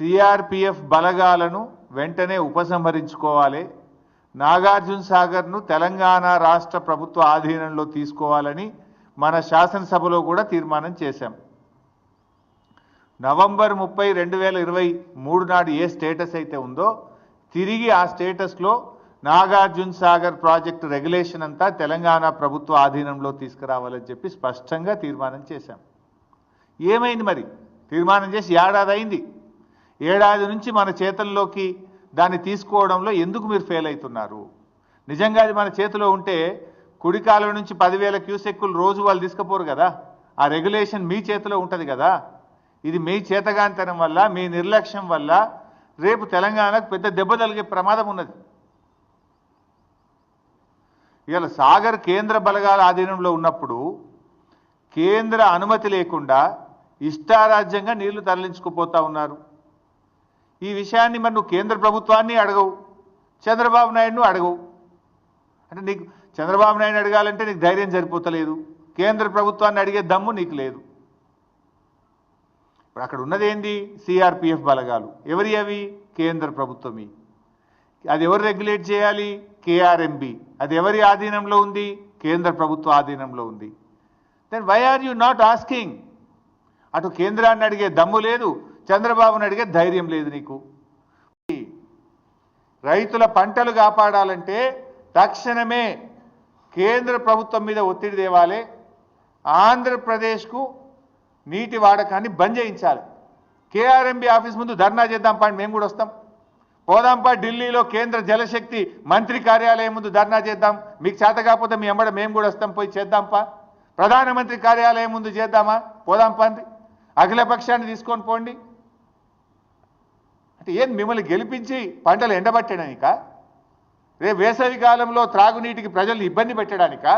CRPF బలగాలను వెంటనే ఉపసంహరించుకోవాలి. నాగార్జున సాగర్ను తెలంగాణ రాష్ట్ర ప్రభుత్వ ఆధీనంలో తీసుకోవాలని మన శాసనసభలో కూడా తీర్మానం చేశాం. నవంబర్ ముప్పై రెండు వేల ఇరవై మూడు నాడు ఏ స్టేటస్ అయితే ఉందో తిరిగి ఆ స్టేటస్లో నాగార్జున సాగర్ ప్రాజెక్టు రెగ్యులేషన్ అంతా తెలంగాణ ప్రభుత్వ ఆధీనంలో తీసుకురావాలని చెప్పి స్పష్టంగా తీర్మానం చేశాం. ఏమైంది మరి? తీర్మానం చేసి ఏడాది అయింది. ఏడాది నుంచి మన చేతుల్లోకి దాన్ని తీసుకోవడంలో ఎందుకు మీరు ఫెయిల్ అవుతున్నారు? నిజంగా అది మన చేతిలో ఉంటే కుడికాలం నుంచి పదివేల క్యూసెక్కులు రోజు వాళ్ళు తీసుకుపోరు కదా. ఆ రెగ్యులేషన్ మీ చేతిలో ఉంటుంది కదా. ఇది మీ చేతగాంతనం వల్ల మీ నిర్లక్ష్యం వల్ల రేపు తెలంగాణకు పెద్ద దెబ్బ తలిగే ప్రమాదం ఉన్నది. ఇవాళ సాగర్ కేంద్ర బలగాల ఆధీనంలో ఉన్నప్పుడు కేంద్ర అనుమతి లేకుండా ఇష్టారాజ్యంగా నీళ్ళు తరలించుకుపోతా ఉన్నారు. ఈ విషయాన్ని మరి నువ్వు కేంద్ర ప్రభుత్వాన్ని అడగవు. చంద్రబాబు నాయుడును అడగవు. అంటే నీకు చంద్రబాబు నాయుడు అడగాలంటే నీకు ధైర్యం సరిపోతలేదు. కేంద్ర ప్రభుత్వాన్ని అడిగే దమ్ము నీకు లేదు. ఇప్పుడు అక్కడ ఉన్నది ఏంది? సిఆర్పిఎఫ్ బలగాలు. ఎవరి అవి? కేంద్ర ప్రభుత్వమే. అది ఎవరు రెగ్యులేట్ చేయాలి? కేఆర్ఎంబి. అది ఎవరి ఆధీనంలో ఉంది? కేంద్ర ప్రభుత్వ ఆధీనంలో ఉంది. Then why are you not asking అటు కేంద్రాన్ని అడిగే దమ్ము లేదు. చంద్రబాబుని అడిగే ధైర్యం లేదు నీకు. రైతుల పంటలు కాపాడాలంటే తక్షణమే కేంద్ర ప్రభుత్వం మీద ఒత్తిడి తేవాలి. ఆంధ్రప్రదేశ్కు నీటి వాడకాన్ని బంద్ చేయించాలి. కేఆర్ఎంబి ఆఫీస్ ముందు ధర్నా చేద్దాం పాండి మేము కూడా వస్తాం. పోదాంపా ఢిల్లీలో కేంద్ర జలశక్తి మంత్రి కార్యాలయం ముందు ధర్నా చేద్దాం. మీకు చేత కాకపోతే మీ అమ్మడ మేము కూడా వస్తాం పోయి చేద్దాంపా ప్రధానమంత్రి కార్యాలయం ముందు చేద్దామా? పోదాంపా అంది. అఖిలపక్షాన్ని తీసుకొని పోండి. అంటే ఏం మిమ్మల్ని గెలిపించి పంటలు ఎండబట్టడానిక? రేపు వేసవి కాలంలో త్రాగునీటికి ప్రజల్ని ఇబ్బంది పెట్టడానికా?